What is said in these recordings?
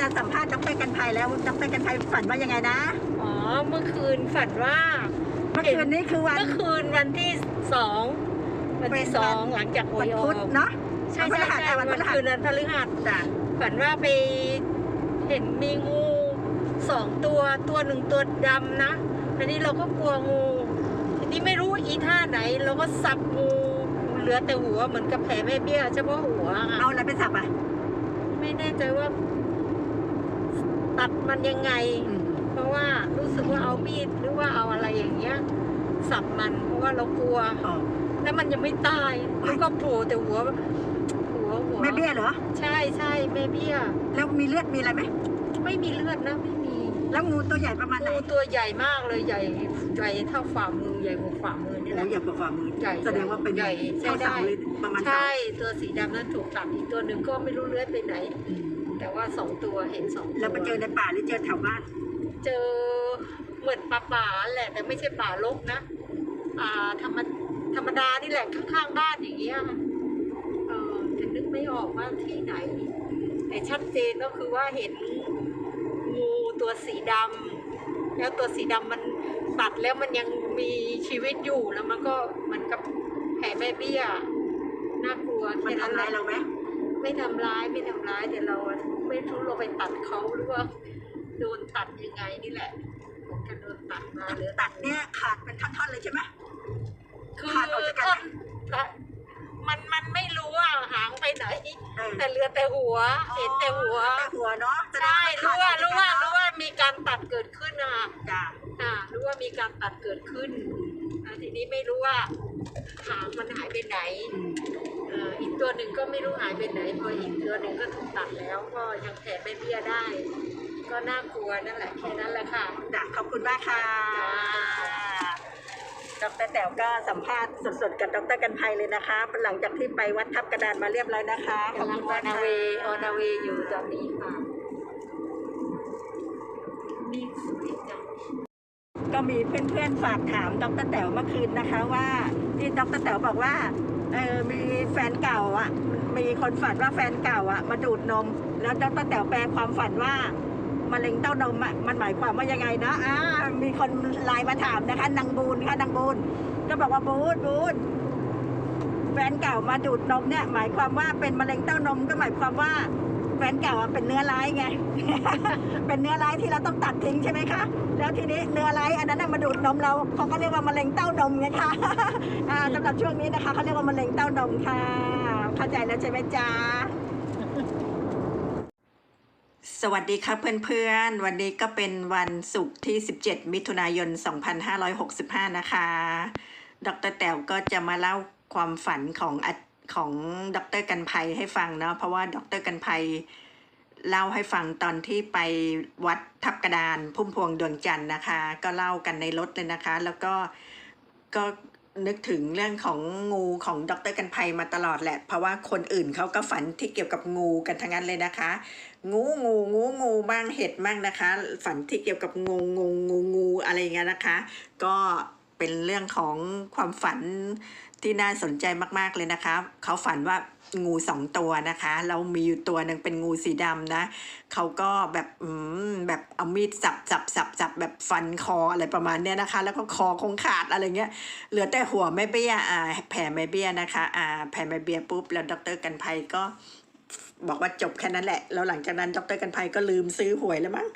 จะสัมภาษณ์ดรกันภัยแล้วดรกันภัยฝันว่ายังไงนะ อ๋อ เมื่อคืนฝันว่า เมื่อคืนนี้คือวัน เมื่อคืนวันที่สองวันที่สองหลังจากหววัยนออพุธกเนาะใช่วันพฤใช่หัสใช่อะวัวันนพฤหัสคืนนั้นพฤหัสจ้ะฝันว่าไปเห็นมีงูสองตัวตัวหนึ่งตัวดำนะทีนี้เราก็กลัวงูทีนี้ไม่รู้อีท่าไหน เราก็สับงูเหลือแต่หัวเหมือนกับแผลแม่เบี้ยเฉพาะหัวอะเอาอะไรไปสับอะไม่แน่ใจว่า ตัดมันยังไงอืมเพราะว่ารู้สึกว่าเอามีดหรือว่าเอาอะไรอย่างเงี้ย สับมันเพราะว่าเรากลัวอ๋อแล้วมันยังไม่ตายแล้วก็โผล่แต่หัว หัวหัวแม่เบี้ยเหรอ ใช่ใช่แม่เบี้ย แล้วมีเลือดมีอะไรไหมไม่มีเลือดนะไม่มี แล้วงูตัวใหญ่ประมาณไหนงูตัวใหญ่มากเลยใหญ่ใหญ่เท่าฝ่ามือใหญ่กว่าฝ่ามือนี่แหโอ้ละใหญ่กว่าฝ่ามือใหญ่แสดงว่าเป็นใหญ่ใช่เท่าเสาได้เลยประมาณเสาใช่ตัวสีดำนั้นถูกตัดอีกตัวหนึ่งก็ไม่รู้เลื้อยไปไหนอืม แต่ว่าสองตัวเห็นสองตัวแล้วไปเจอในป่าหรือเจอแถวบ้าน เจอเหมือนป่าป่าๆแหละ แต่ไม่ใช่ป่ารกนะ อ่าธรรมธรรมดานี่แหละข้างๆบ้านอย่างเงี้ยเออจะนึกไม่ออกว่าที่ไหน แต่ชัดเจนก็คือว่าเห็นงูตัวสีดำแล้วตัวสีดำมันตัดแล้วมันยังมีชีวิตอยู่แล้วมันก็มันกับแผลแม่เบี้ยน่ากลัวมันแค่ทำร้ายแหละเราไหม ไม่ทำร้ายไม่ทำร้ายแต่เราอะไม่รู้เราไปตัดเขาหรือว่าโดนตัดยังไงนี่แหละผมจะโดนตัดมาหรือตัดเนี่ยขาดเป็นท่อนๆเลยใช่ไหมคือขาดออกจากกันไหมท่อนมันมันไม่รู้ว่าหางไปไหนเออแต่เหลือแต่หัวเห็นแต่หัวแต่หัวเนาะแสดงใช่ว่ารู้ว่าขาดรู้ว่าออกจากกันรู้ว่ามีการตัดเกิดขึ้นอะจ้ะอ่ารู้ว่ามีการตัดเกิดขึ้นอ่าทีนี้ไม่รู้ว่าหางมันหายไปไหน อืมเอ่ออีกตัวหนึ่งก็ไม่รู้หายไปไหนพออีกตัวหนึ่งก็ถูกตัดแล้วก็ยังแผลไม่เบี้ยได้ ก็น่ากลัวนั่นแหละแค่นั้นแหละค่ะ จ้ะขอบคุณมากค่ะดรแต๋วก็สัมภาษณ์สดๆ กับดรกันภัยเลยนะคะ หลังจากที่ไปวัดทับกระดานมาเรียบร้อยนะคะ ขอบกำลัคุงณออมากนาค่ะ เวย์ออนาเวย์อยู่ตอนนี้ค่ะนี่สวยจัง ก็มีเพื่อนๆ ฝากถามดรแต๋วเมื่อคืนนะคะว่าที่ดรแต๋วบอกว่า เออมีแฟนเก่าอะ มีคนฝันว่าแฟนเก่าอะ มาดูดนม แล้วดรแต๋วแปลความฝันว่ามะเร็งเต้านมอะมันหมายความว่ายังไงนะอ่ามีคนไลน์มาถามนะคะนางบูนค่ะนางบูนก็บอกว่าบูนบูนแฟนเก่ามาดูดนมเนี่ย หมายความว่าเป็นมะเร็งเต้านมก็หมายความว่า ฟนเก่าเป็นเนื้อร้ายไง เป็นเนื้อร้ายที่เราต้องตัดทิ้งใช่ไหมคะ แล้วทีนี้เนื้อร้ายอันนั้นมาดูดนมเราเขาก็เรียกว่ามะเร็งเต้านมไงคะอ่าสำหรับช่วงนี้นะคะเขาเรียกว่ามะเร็งเต้านมค่ะ เข้าใจแล้วใช่ไหมจ๊ะสวัสดีค่ะเพื่อนๆ วันนี้ก็เป็นวันศุกร์ที่ 17 มิถุนายน 2565 นะคะ ดรแต๋วก็จะมาเล่าความฝันของอะ ของดรกันภัยให้ฟังเนาะเพราะว่าดรกันภัยเล่าให้ฟังตอนที่ไปวัดทับกระดานพุ่มพวงดวงจันทร์นะคะ ก็เล่ากันในรถเลยนะคะ แล้วก็ก็นึกถึงเรื่องของงูของดรกันภัยมาตลอดแหละ เพราะว่าคนอื่นเขาก็ฝันที่เกี่ยวกับงูกันทั้งนั้นเลยนะคะ งูงูงูงูบ้างเห็ดบ้างนะคะ ฝันที่เกี่ยวกับงูงูงูงูอะไรอย่างเงี้ยนะคะ ก็เป็นเรื่องของความฝัน ที่น่าสนใจมากๆเลยนะคะ เขาฝันว่างูสองตัวนะคะ เรามีอยู่ตัวหนึ่งเป็นงูสีดำนะ เขาก็แบบอืมแบบเอามีดสับสับสับสับแบบฟันคออะไรประมาณเนี้ยนะคะ แล้วก็คอคงขาดอะไรเงี้ย เหลือแต่หัวไม่เบี้ยอ่าแผ่ไม่เบี้ยนะคะ อ่าแผ่ไม่เบี้ยปุ๊บ แล้วดรกันภัยก็บอกว่าจบแค่นั้นแหละ แล้วหลังจากนั้นดรกันภัยก็ลืมซื้อหวยแล้วมั้ง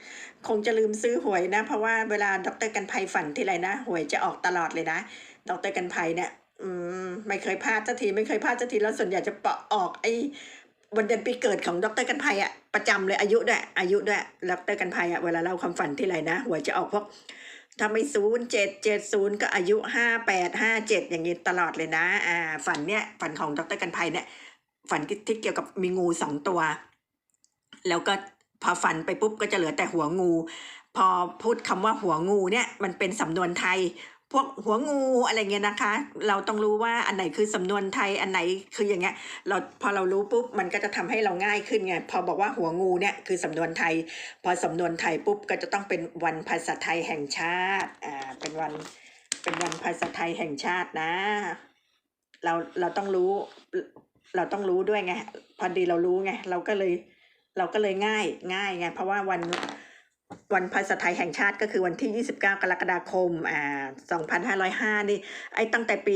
คงจะลืมซื้อหวยนะ เพราะว่าเวลาดรกันภัยฝันที่ไรนะ หวยจะออกตลอดเลยนะ ดรกันภัยเนี่ย อืมไม่เคยพลาดสักทีไม่เคยพลาดสักทีแล้วส่วนใหญ่จะเปาะออกไอ้วันเดือนปีเกิดของดรกันภัยอะประจำเลยอายุด้วยอายุด้วยดรกันภัยอะเวลาเล่าความฝันที่ไรนะหัวจะออกพวกถ้าไม่ศูนย์เจ็ดเจ็ดศูนย์ก็อายุห้าแปดห้าเจ็ดอย่างนี้ตลอดเลยนะอ่าฝันเนี่ยฝันของดรกันภัยเนี่ยฝันที่เกี่ยวกับมีงูสองตัว แล้วก็พอฝันไปปุ๊บก็จะเหลือแต่หัวงู พอพูดคำว่าหัวงูเนี่ยมันเป็นสำนวนไทย พวกหัวงูอะไรเงี้ยนะคะ เราต้องรู้ว่าอันไหนคือสำนวนไทยอันไหนคืออย่างเงี้ยเราพอเรารู้ปุ๊บมันก็จะทำให้เราง่ายขึ้นไงพอบอกว่าหัวงูเนี่ยคือสำนวนไทย พอสำนวนไทยปุ๊บก็จะต้องเป็นวันภาษาไทยแห่งชาติอ่าเป็นวันเป็นวันภาษาไทยแห่งชาตินะ เราเราต้องรู้เราต้องรู้ด้วยไงพอดีเรารู้ไงเราก็เลยเราก็เลยง่ายง่ายไงเพราะว่าวัน วันภาษาไทยแห่งชาติก็คือวันที่ 29 กรกฎาคม อ่า 2505 นี่ ไอ้ตั้งแต่ปี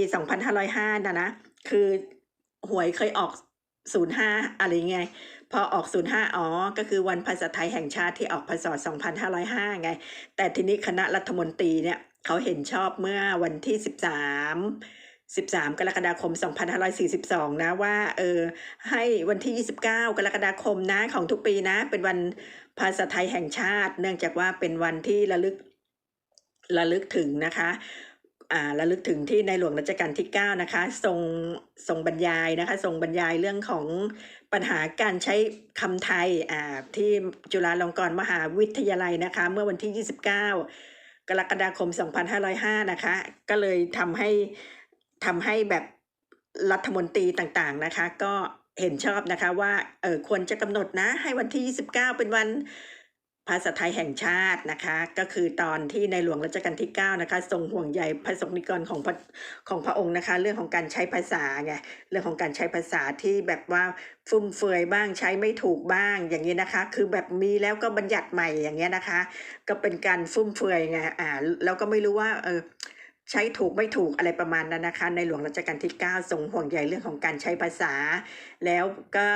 2505 นะนะ คือหวยเคยออก 05 อะไรเงี้ยพอออก 05 อ๋อ ก็คือวันภาษาไทยแห่งชาติที่ออกพศ 2505 ไง แต่ทีนี้คณะรัฐมนตรีเนี่ย เขาเห็นชอบเมื่อวันที่ 13 13 กรกฎาคม 2542 นะว่า เออ ให้วันที่ 29 กรกฎาคมนะของทุกปีนะ เป็นวัน ภาษาไทยแห่งชาติ เนื่องจากว่าเป็นวันที่ระลึกระลึกถึงนะคะอ่าระลึกถึงที่ในหลวงรัชกาลที่ 9 นะคะ ทรงทรงบรรยายนะคะ ทรงบรรยายเรื่องของปัญหาการใช้คำไทยอ่าที่จุฬาลงกรณ์มหาวิทยาลัยนะคะ เมื่อวันที่ 29 กรกฎาคม 2505 นะคะ ก็เลยทำให้ทำให้แบบรัฐมนตรีต่างๆนะคะ ก็ เห็นชอบนะคะว่าเออควรจะกำหนดนะให้วันที่ 29 เป็นวันภาษาไทยแห่งชาตินะคะ ก็คือตอนที่ในหลวงรัชกาลที่9นะคะทรงห่วงใยพระสงฆ์นิกรของพระของพระองค์นะคะ เรื่องของการใช้ภาษาไงเรื่องของการใช้ภาษาที่แบบว่าฟุ่มเฟือยบ้างใช้ไม่ถูกบ้างอย่างนี้นะคะ คือแบบมีแล้วก็บัญญัติใหม่อย่างเงี้ยนะคะ ก็เป็นการฟุ่มเฟือยไงอ่าแล้วก็ไม่รู้ว่าเออ ใช้ถูกไม่ถูกอะไรประมาณนั้นนะคะ ในหลวงรัชกาลที่ 9 ทรงห่วงใยเรื่องของการใช้ภาษา แล้วก็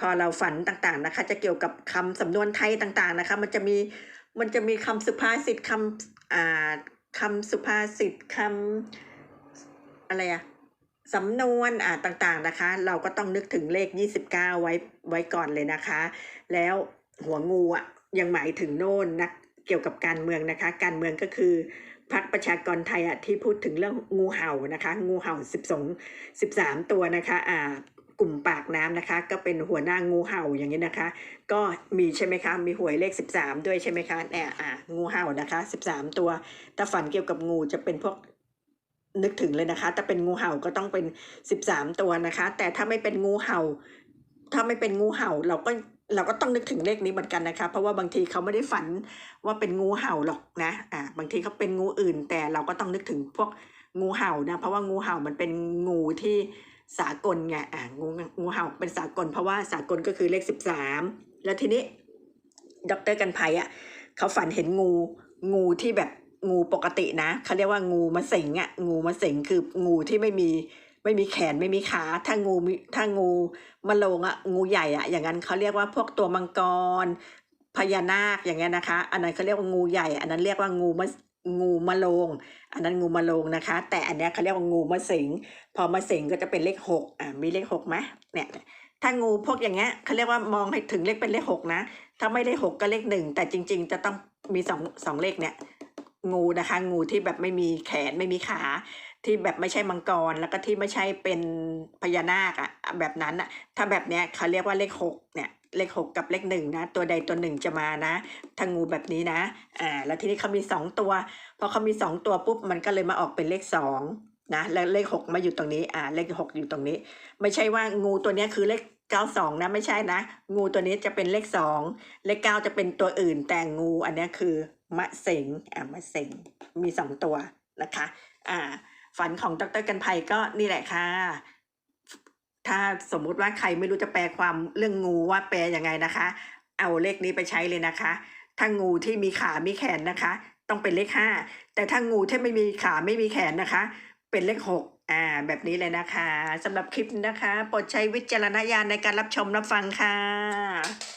พอเราฝันต่างๆนะคะ จะเกี่ยวกับคำสำนวนไทยต่างๆนะคะ มันจะมีมันจะมีคำสุภาษิตคำอ่าคำสุภาษิตคำอะไรอะสำนวนอ่าต่างๆนะคะ เราก็ต้องนึกถึงเลข 29 ไว้ไว้ก่อนเลยนะคะ แล้วหัวงูอะยังหมายถึงโน่นนะ เกี่ยวกับการเมืองนะคะ การเมืองก็คือพรรคประชากรไทยอะที่พูดถึงเรื่องงูเห่านะคะ งูเห่า12 13 ตัวนะคะอ่ากลุ่มปากน้ำนะคะ ก็เป็นหัวหน้างูเห่าอย่างนี้นะคะ ก็มีใช่ไหมคะมีหวยเลข 13 ด้วยใช่ไหมคะเนี่ยอ่างูเห่านะคะ 13 ตัว ถ้าฝันเกี่ยวกับงูจะเป็นพวกนึกถึงเลยนะคะ ถ้าเป็นงูเห่าก็ต้องเป็น 13 ตัวนะคะ แต่ถ้าไม่เป็นงูเห่า ถ้าไม่เป็นงูเห่าเราก็ เราก็ต้องนึกถึงเลขนี้เหมือนกันนะคะ เพราะว่าบางทีเขาไม่ได้ฝันว่าเป็นงูเห่าหรอกนะอ่าบางทีเขาเป็นงูอื่น แต่เราก็ต้องนึกถึงพวกงูเห่านะเพราะว่างูเห่ามันเป็นงูที่สากลไงอ่างูงูเห่าเป็นสากล เพราะว่าสากลก็คือเลขสิบสามแล้วทีนี้ดรกันภัยอะเขาฝันเห็นงูงูที่แบบงูปกตินะเขาเรียกว่างูมะเสงอะงูมะเสงคืองูที่ไม่มี ไม่มีแขนไม่มีขาถ้างูมีถ้างูมะโรงอะงูใหญ่อะอย่างนั้นเขาเรียกว่าพวกตัวมังกรพญานาคอย่างเงี้ยนะคะ อันนั้นเขาเรียกว่างูใหญ่ อันนั้นเรียกว่างูมะงูมะโรงอันนั้นงูมะโรงนะคะ แต่อันเนี้ยเขาเรียกว่างูมะสิง พอมะสิงก็จะเป็นเลขหกอ่ามีเลขหกไหมเนี่ยถ้างูพวกอย่างเงี้ยเขาเรียกว่ามองให้ถึงเลขเป็นเลขหกนะ ถ้าไม่ได้หกก็เลขหนึ่งแต่จริง ๆ จะต้องมีสองสองเลขเนี่ยงูนะคะ งูที่แบบไม่มีแขนไม่มีขา ที่แบบไม่ใช่มังกรแล้วก็ที่ไม่ใช่เป็นพญานาคอะแบบนั้นอะถ้าแบบเนี้ยเขาเรียกว่าเลขหกเนี่ยเลขหกกับเลขหนึ่งนะ ตัวใดตัวหนึ่งจะมานะถ้างงูแบบนี้นะอ่าแล้วทีนี้เขามีสองตัวพอเขามีสองตัวปุ๊บมันก็เลยมาออกเป็นเลขสองนะแล้วเลขหกมาอยู่ตรงนี้อ่าเลขหกอยู่ตรงนี้ ไม่ใช่ว่างูตัวเนี้ยคือเลขเก้าสองนะไม่ใช่นะ งูตัวนี้จะเป็นเลขสองเลขเก้าจะเป็นตัวอื่น แต่งูอันนี้คือมะเสงอ่ามะเสงมีสองตัวนะคะอ่า ฝันของดรกันภัยก็นี่แหละค่ะ ถ้าสมมุติว่าใครไม่รู้จะแปลความเรื่องงูว่าแปลยังไงนะคะ เอาเลขนี้ไปใช้เลยนะคะ ถ้างูที่มีขา มีแขนนะคะ ต้องเป็นเลขห้าแต่ถ้างูที่ไม่มีขาไม่มีแขนนะคะ เป็นเลขหกอ่าแบบนี้เลยนะคะสำหรับคลิปนี้นะคะโปรดใช้วิจารณญาณในการรับชมรับฟังค่ะ